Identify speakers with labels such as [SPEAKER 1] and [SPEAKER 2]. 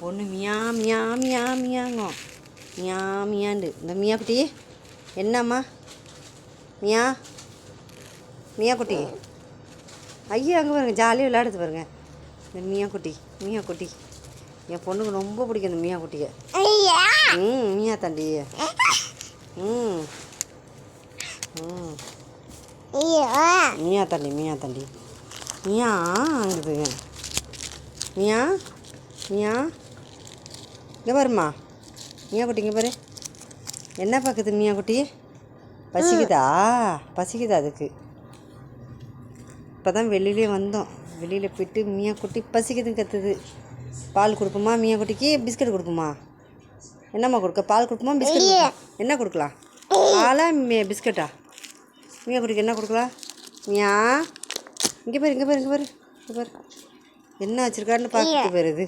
[SPEAKER 1] பொண்ணு மியா மியா மியா மியாங்கும் மியா மியாண்டு. இந்த மியா குட்டி என்னம்மா? மியா மியா குட்டி. ஐயா அங்கே பாருங்க ஜாலியாக விளையாடுது பாருங்க. இந்த மியா குட்டி மியா குட்டி. என் பொண்ணுக்கு ரொம்ப பிடிக்கும் இந்த மியா குட்டியை. ம் மியா தண்டி ம். ம். மியா தண்டி மியா தண்டி மியா அங்குதுங்க மியா மியா. இங்கே பாருமா மியா குட்டி இங்கே பாரு. என்ன பார்க்குது மியா குட்டி? பசிக்குதா? பசிக்குதா அதுக்கு? இப்போ தான் வெளியிலே வந்தோம். வெளியில் போயிட்டு மியா குட்டி பசிக்குதுன்னு கத்துது. பால் கொடுப்போமா மியா குட்டிக்கு? பிஸ்கட் கொடுப்போமா என்னம்மா கொடுக்க? பால் கொடுப்போமா பிஸ்கட்? என்ன கொடுக்கலாம்? பாலா பிஸ்கட்டா? மியா குட்டிக்கு என்ன கொடுக்கலாம்? மியா? இங்கே பாரு இங்கே பாரு இங்கே பாரு இங்கே பாரு. என்ன வச்சுருக்காருன்னு பார்த்துட்டு வருது